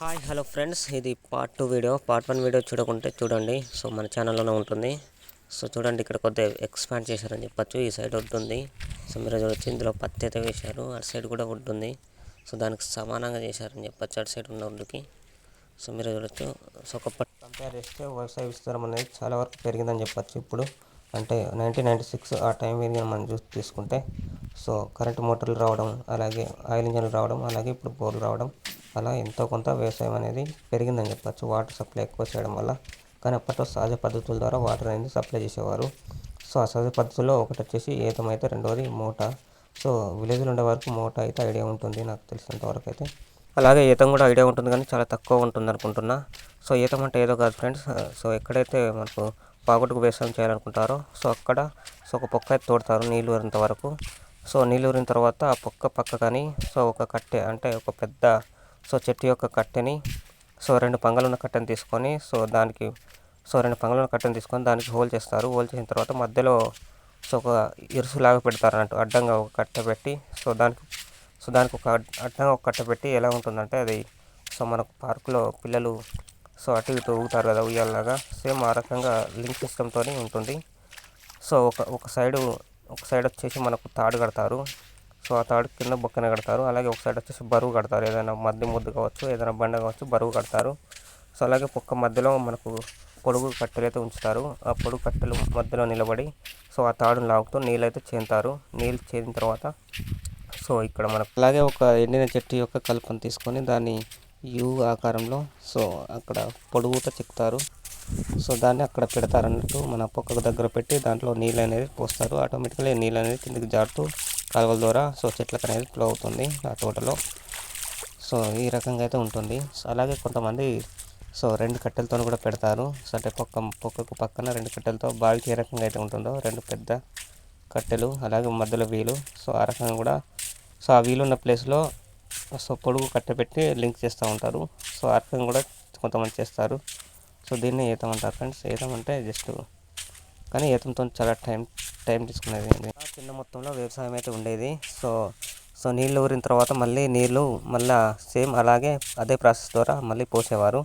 Hi hello friends. ఇది part two video part one video చూడకుంటే చూడండి. సో మన ఛానల్లోనే ఉంటుంది. సో చూడండి ఇక్కడ కొద్దిగా ఎక్స్పాండ్ చేశారని చెప్పచ్చు. ఈ సైడ్ వుడ్ ఉంది సో మీరు చూడొచ్చు ఇందులో పత్తి అయితే వేశారు. అటు సైడ్ కూడా వుడ్ ఉంది సో దానికి సమానంగా చేశారని చెప్పొచ్చు. అటు సైడ్ ఉన్న వుడ్కి సో మీరు చూడొచ్చు. సో ఒక కంపేర్ చేస్తే వ్యవసాయ విస్తీర్ణం అనేది చాలా వరకు పెరిగిందని చెప్పచ్చు ఇప్పుడు. అంటే నైన్టీన్ నైంటీ సిక్స్ ఆ టైం ఏరియా మనం చూసి తీసుకుంటే. సో కరెంటు మోటార్లు రావడం అలాగే ఆయిల్ ఇంజన్లు రావడం అలాగే ఇప్పుడు బోర్లు రావడం. అలా ఎంతో కొంత వ్యవసాయం అనేది పెరిగిందని చెప్పచ్చు. వాటర్ సప్లై ఎక్కువ చేయడం వల్ల కానీ అప్పట్లో సహజ పద్ధతుల ద్వారా వాటర్ అనేది సప్లై చేసేవారు. సో ఆ సహజ పద్ధతుల్లో ఒకటి వచ్చేసి ఏతం అయితే రెండవది మూట. సో విలేజ్లో ఉండే వరకు మూట అయితే ఐడియా ఉంటుంది నాకు తెలిసినంత వరకు అయితే. అలాగే ఈతం కూడా ఐడియా ఉంటుంది కానీ చాలా తక్కువ ఉంటుంది అనుకుంటున్నా. సో ఈతం అంటే ఏదో కాదు ఫ్రెండ్స్. సో ఎక్కడైతే మనకు పాకుడుకు వ్యవసాయం చేయాలనుకుంటారో సో అక్కడ సో ఒక పొక్క అయితే తోడతారు నీళ్ళు ఊరినంత వరకు. సో నీళ్ళు ఊరిన తర్వాత ఆ పొక్క పక్క కానీ సో ఒక కట్టె అంటే ఒక పెద్ద సో చెట్టు యొక్క కట్టెని సో రెండు పంగలున్న కట్టెని తీసుకొని సో దానికి సో రెండు పంగలున్న కట్టెని తీసుకొని దానికి హోల్ చేస్తారు. హోల్ చేసిన తర్వాత మధ్యలో సో ఒక ఇరుసులాగా పెడతారు అన్నట్టు అడ్డంగా ఒక కట్టె పెట్టి సో దానికి సో దానికి ఒక అడ్డంగా ఒక కట్టె పెట్టి ఎలా ఉంటుందంటే అది సో మనకు పార్కులో పిల్లలు సో అటు ఇటు ఊగుతారు కదా ఉయ్యాలలాగా సేమ్ ఆ రకంగా లింక్ సిస్టమ్తో ఉంటుంది. సో ఒక ఒక సైడు ఒక సైడ్ వచ్చేసి మనకు తాడు కడతారు. సో ఆ తాడు కింద బొక్కన కడతారు. అలాగే ఒక సైడ్ వచ్చేసి బరువు కడతారు. ఏదైనా మద్ది ముద్దు కావచ్చు ఏదైనా బండ కావచ్చు బరువు కడతారు. సో అలాగే పొక్క మధ్యలో మనకు పొడుగు కట్టెలు అయితే ఉంచుతారు. ఆ పొడుగు కట్టెలు మధ్యలో నిలబడి సో ఆ తాడును లాగుతూ నీళ్ళు అయితే చేరుతారు నీళ్ళు చేరిన తర్వాత సో ఇక్కడ మనకు అలాగే ఒక ఎండిన చెట్టు యొక్క కలుపును తీసుకొని దాన్ని యూ ఆకారంలో సో అక్కడ పొడుగుతో చెక్కుతారు. సో దాన్ని అక్కడ పెడతారు అన్నట్టు మన పొక్కకు దగ్గర పెట్టి దాంట్లో నీళ్ళు అనేది పోస్తారు. ఆటోమేటిక్గా నీళ్ళు అనేది కిందకి జారుతూ కాలువల ద్వారా. సో చెట్లకు అనేది ఫ్లో అవుతుంది ఆ తోటలో. సో ఈ రకంగా అయితే ఉంటుంది. సో అలాగే కొంతమంది సో రెండు కట్టెలతో కూడా పెడతారు. సో అంటే పక్క పొక్కకు పక్కన రెండు కట్టెలతో బావికి ఏ రకంగా అయితే ఉంటుందో రెండు పెద్ద కట్టెలు అలాగే మధ్యలో వీలు. సో ఆ రకంగా కూడా సో ఆ వీలు ఉన్న ప్లేస్లో సో పొడుగు కట్టె పెట్టి లింక్ చేస్తూ ఉంటారు. సో ఆ రకంగా కూడా కొంతమంది చేస్తారు. సో దీన్ని ఈతం అంటారు ఫ్రెండ్స్. ఈతం అంటే జస్ట్ కానీ ఈతంతో చాలా టైం టైం తీసుకునేది చిన్న మొత్తంలో వ్యవసాయం అయితే ఉండేది. సో సో నీళ్ళు ఊరిన తర్వాత మళ్ళీ నీళ్ళు మళ్ళీ సేమ్ అలాగే అదే ప్రాసెస్ ద్వారా మళ్ళీ పోసేవారు.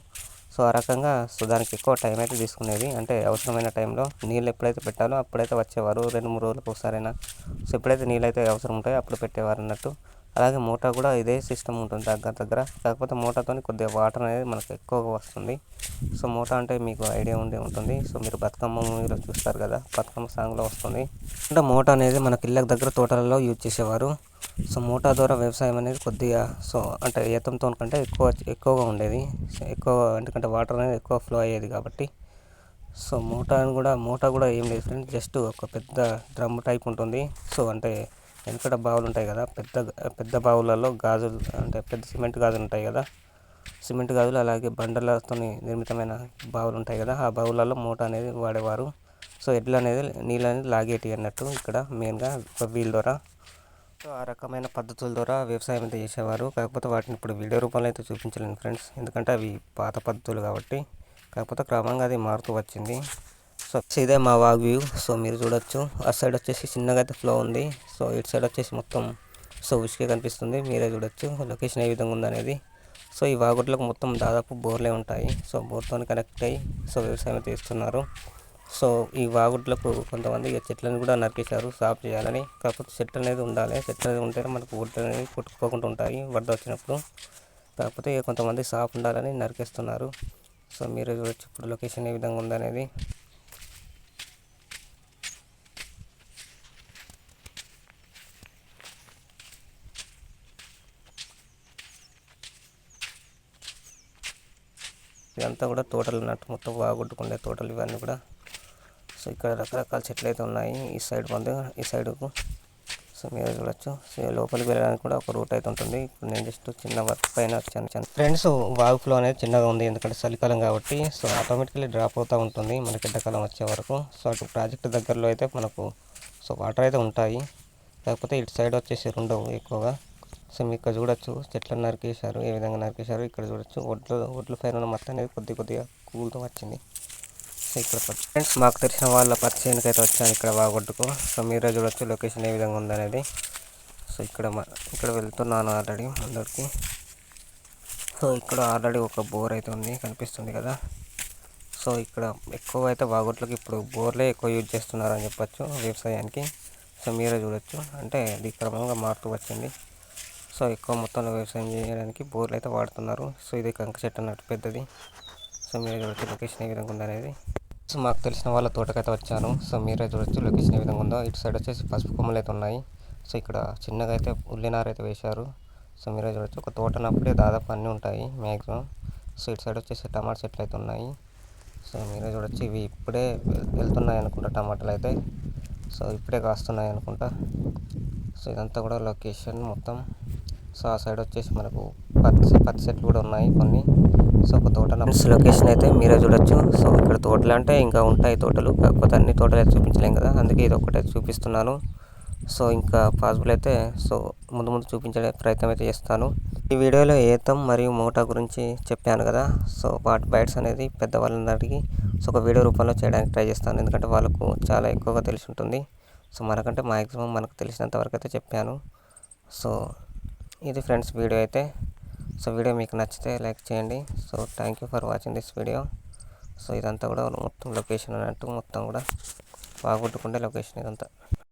సో ఆ రకంగా సో దానికి ఎక్కువ టైం అయితే తీసుకునేది. అంటే అవసరమైన టైంలో నీళ్ళు ఎప్పుడైతే పెట్టాలో అప్పుడైతే వచ్చేవారు. రెండు మూడు రోజులకు ఒకసారైనా. సో ఎప్పుడైతే నీళ్ళు అయితే అవసరం ఉంటాయో అప్పుడు పెట్టేవారు అన్నట్టు. అలాగే మోటా కూడా ఇదే సిస్టమ్ ఉంటుంది దగ్గర దగ్గర. కాకపోతే మోటాతో కొద్దిగా వాటర్ అనేది మనకు ఎక్కువగా వస్తుంది. సో మోటా అంటే మీకు ఐడియా ఉండే ఉంటుంది. సో మీరు బతుకమ్మ మూవీలో చూస్తారు కదా బతుకమ్మ సాంగ్లో వస్తుంది. అంటే మోటా అనేది మనకి ఇళ్ళకి దగ్గర తోటలలో యూజ్ చేసేవారు. సో మోటా ద్వారా వ్యవసాయం అనేది కొద్దిగా సో అంటే ఈతంతో కంటే ఎక్కువ ఎక్కువగా ఉండేది. ఎక్కువ ఎందుకంటే వాటర్ అనేది ఎక్కువ ఫ్లో అయ్యేది కాబట్టి. సో మోటా కూడా మోటా కూడా ఏం లేదు ఫ్రెండ్స్ జస్ట్ ఒక పెద్ద డ్రమ్ టైప్ ఉంటుంది. సో అంటే వెనకట బావులు ఉంటాయి కదా పెద్ద పెద్ద బావులలో గాజులు అంటే పెద్ద సిమెంట్ గాజులు ఉంటాయి కదా సిమెంట్ గాజులు అలాగే బండలతో నిర్మితమైన బావులు ఉంటాయి కదా ఆ బావులలో మూట అనేది వాడేవారు. సో ఎడ్లు అనేది నీళ్ళు అనేది లాగేటి అన్నట్టు ఇక్కడ మెయిన్గా వీల్ ద్వారా సో ఆ రకమైన పద్ధతుల ద్వారా వ్యవసాయం అయితే చేసేవారు. కాకపోతే వాటిని ఇప్పుడు వీడియో రూపంలో అయితే చూపించలేను ఫ్రెండ్స్. ఎందుకంటే అవి పాత పద్ధతులు కాబట్టి కాకపోతే క్రమంగా అది మారుతూ వచ్చింది. సో ఇదే మా వాగ్ వ్యూ. సో మీరు చూడొచ్చు. ఆ సైడ్ వచ్చేసి చిన్నగా అయితే ఫ్లో ఉంది. సో ఇటు సైడ్ వచ్చేసి మొత్తం సో ఉసుకే కనిపిస్తుంది. మీరే చూడొచ్చు లొకేషన్ ఏ విధంగా ఉందనేది. సో ఈ వాగుట్లకు మొత్తం దాదాపు బోర్లే ఉంటాయి. సో బోర్తో కనెక్ట్ అయ్యి సో వ్యవసాయం చేస్తున్నారు. సో ఈ వాగుట్లకు కొంతమంది ఇక చెట్లను కూడా నరికేశారు. సాఫ్ చేయాలని. కాకపోతే చెట్లు అనేది ఉండాలి. చెట్లు అనేది ఉంటేనే మనకు గుడ్లు అనేది కొట్టుకోకుండా ఉంటాయి వరద వచ్చినప్పుడు. కాకపోతే ఇక కొంతమంది సాఫ్ ఉండాలని నరికేస్తున్నారు. సో మీరు చూడొచ్చు ఇప్పుడు లొకేషన్ ఏ విధంగా ఉందనేది. ఇదంతా కూడా తోటలు అన్నట్టు మొత్తం బాగొట్టుకుండే తోటలు ఇవన్నీ కూడా. సో ఇక్కడ రకరకాల చెట్లు అయితే ఉన్నాయి. ఈ సైడ్ పొంది ఈ సైడ్కు సో మీరు చూడొచ్చు. సో లోపలికి వెళ్ళడానికి కూడా ఒక రూట్ అయితే ఉంటుంది. ఇప్పుడు నేను జస్ట్ చిన్న వర్క్ పైన వచ్చాను చిన్న ఫ్రెండ్స్ వాగు ఫ్లో అనేది చిన్నగా ఉంది. ఎందుకంటే చలికాలం కాబట్టి సో ఆటోమేటిక్లీ డ్రాప్ అవుతూ ఉంటుంది. మనకి ఎండాకాలం వచ్చే వరకు. సో అటు ప్రాజెక్ట్ దగ్గరలో అయితే మనకు సో వాటర్ అయితే ఉంటాయి. కాకపోతే ఇటు సైడ్ వచ్చేసి రెండవు ఎక్కువగా. సో మీరు ఇక్కడ చూడొచ్చు చెట్లను నరికేశారు ఏ విధంగా నరికేశారు ఇక్కడ చూడొచ్చు. ఒడ్లు ఒడ్ల పైన ఉన్న మట్టి అనేది కొద్ది కొద్దిగా కూల్తో వచ్చింది. సో ఇక్కడ ఫ్రెండ్స్ మాకు తెలిసిన వాళ్ళ పరిచయానికి అయితే వచ్చాను ఇక్కడ వాగొడ్డుకు. సో మీరే చూడొచ్చు లొకేషన్ ఏ విధంగా ఉందనేది. సో ఇక్కడ ఇక్కడ వెళ్తున్నాను ఆల్రెడీ అందరికీ. సో ఇక్కడ ఆల్రెడీ ఒక బోర్ అయితే ఉంది కనిపిస్తుంది కదా. సో ఇక్కడ ఎక్కువ అయితే బాగోట్లకి ఇప్పుడు బోర్లే ఎక్కువ యూజ్ చేస్తున్నారు అని చెప్పొచ్చు వ్యవసాయానికి. సో మీరే చూడొచ్చు. అంటే అది క్రమంగా మారుతూ వచ్చింది. సో ఎక్కువ మొత్తంలో వ్యవసాయం చేయడానికి బోర్లు అయితే వాడుతున్నారు. సో ఇది కంక చెట్టు అన్నట్టు పెద్దది. సో మీరు చూడొచ్చు లొకేషన్ ఏ విధంగా ఉందనేది అనేది. సో మాకు తెలిసిన వాళ్ళ తోటకైతే వచ్చాను. సో మీరే చూడొచ్చు లొకేషన్ ఏ విధంగా ఉందో. ఇటు సైడ్ వచ్చేసి పసుపు కొమ్మలు అయితే ఉన్నాయి. సో ఇక్కడ చిన్నగా అయితే ఉల్లినారు అయితే వేశారు. సో మీరే చూడొచ్చు. ఒక తోటనప్పుడే దాదాపు అన్నీ ఉంటాయి మ్యాక్సిమం సో ఇటు సైడ్ వచ్చేసి టమాటా చెట్లు అయితే ఉన్నాయి. సో మీరే చూడొచ్చు. ఇవి ఇప్పుడే వెళ్తున్నాయి అనుకుంటా టమాటాలు అయితే. సో ఇప్పుడే కాస్తున్నాయి అనుకుంటా. సో ఇదంతా కూడా లొకేషన్ మొత్తం. సో ఆ సైడ్ వచ్చేసి మనకు పత్తి పత్తి చెట్లు కూడా ఉన్నాయి కొన్ని. సో ఒక తోట లొకేషన్ అయితే మీరే చూడొచ్చు. సో ఇక్కడ తోటలు అంటే ఇంకా ఉంటాయి తోటలు. కాకపోతే అన్ని తోటలు అయితే చూపించలేం కదా. అందుకే ఇది ఒకటే చూపిస్తున్నాను. సో ఇంకా పాసిబుల్ అయితే సో ముందు ముందు చూపించే ప్రయత్నం అయితే చేస్తాను. ఈ వీడియోలో ఏతం మరియు మోటా గురించి చెప్పాను కదా. సో వాటి బైట్స్ అనేది పెద్దవాళ్ళందరికీ సో ఒక వీడియో రూపంలో చేయడానికి ట్రై చేస్తాను. ఎందుకంటే వాళ్ళకు చాలా ఎక్కువగా తెలిసి ఉంటుంది. సో మనకంటే మ్యాక్సిమం మనకు తెలిసినంత వరకు అయితే చెప్పాను. సో ఇది ఫ్రెండ్స్ వీడియో అయితే. సో వీడియో మీకు నచ్చితే లైక్ చేయండి. So thank you for watching this video so ఇదంతా కూడా మొత్తం లొకేషన్ అన్నట్టు మొత్తం కూడా బాగొట్టుకుంటే లొకేషన్ ఇదంతా.